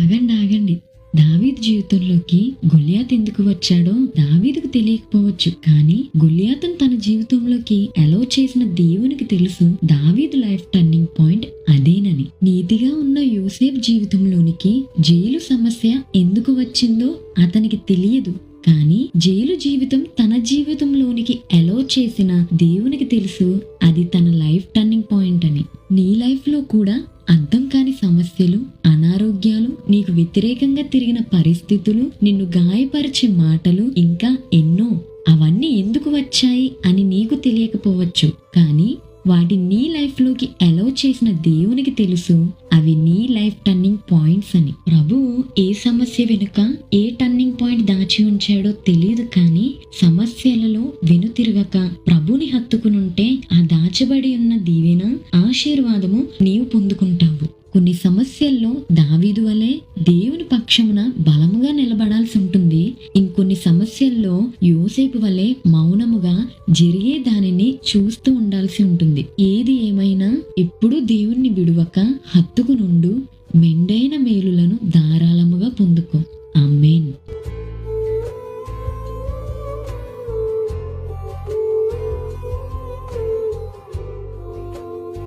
ఆగండి ఆగండి. దావీద్ జీవితంలోకి గొలియాత్ ఎందుకు వచ్చాడో దావీదుకు తెలియకపోవచ్చు. కానీ గొలియాతను తన జీవితంలోకి అలో చేసిన దేవునికి తెలుసు దావీదు లైఫ్ టర్నింగ్ పాయింట్ అదేనని. నీతిగా ఉన్న యూసేఫ్ జీవితంలోనికి జైలు సమస్య ఎందుకు వచ్చిందో అతనికి తెలియదు. కానీ జైలు జీవితం తన జీవితంలోనికి అలో చేసిన దేవునికి తెలుసు అది తన లైఫ్ టర్నింగ్ పాయింట్ అని. నీ లైఫ్లో కూడా అర్థం కాని సమస్యలు వ్యతిరేకంగా తిరిగిన పరిస్థితులు నిన్ను గాయపరిచే మాటలు ఇంకా ఎన్నో. అవన్నీ ఎందుకు వచ్చాయి అని నీకు తెలియకపోవచ్చు. కానీ వాటి నీ లైఫ్లోకి అలౌ చేసిన దేవునికి తెలుసు. అవి నీ లైఫ్ టర్నింగ్ పాయింట్స్ అని. ప్రభు ఏ సమస్య వెనుక ఏ టర్నింగ్ పాయింట్ దాచి ఉంచాడో తెలియదు కానీ సమస్యలలో వెనుతిరగక ప్రభుని హత్తుకునుంటే ఆ దాచబడి ఉన్న దీవెన ఆశీర్వాదము నీవు పొందుకుంటావు. కొన్ని సమస్యల్లో దావీదు వలె దేవుని పక్షమున బలముగా నిలబడాల్సి ఉంటుంది. ఇంకొన్ని సమస్యల్లో యోసేపు వలె మౌనముగా జరిగే దానిని చూస్తూ ఉండాల్సి ఉంటుంది. ఏది ఏమైనా ఎప్పుడూ దేవుణ్ణి విడువక హత్తుకు నుండు మెండైన మేలులను దారాలు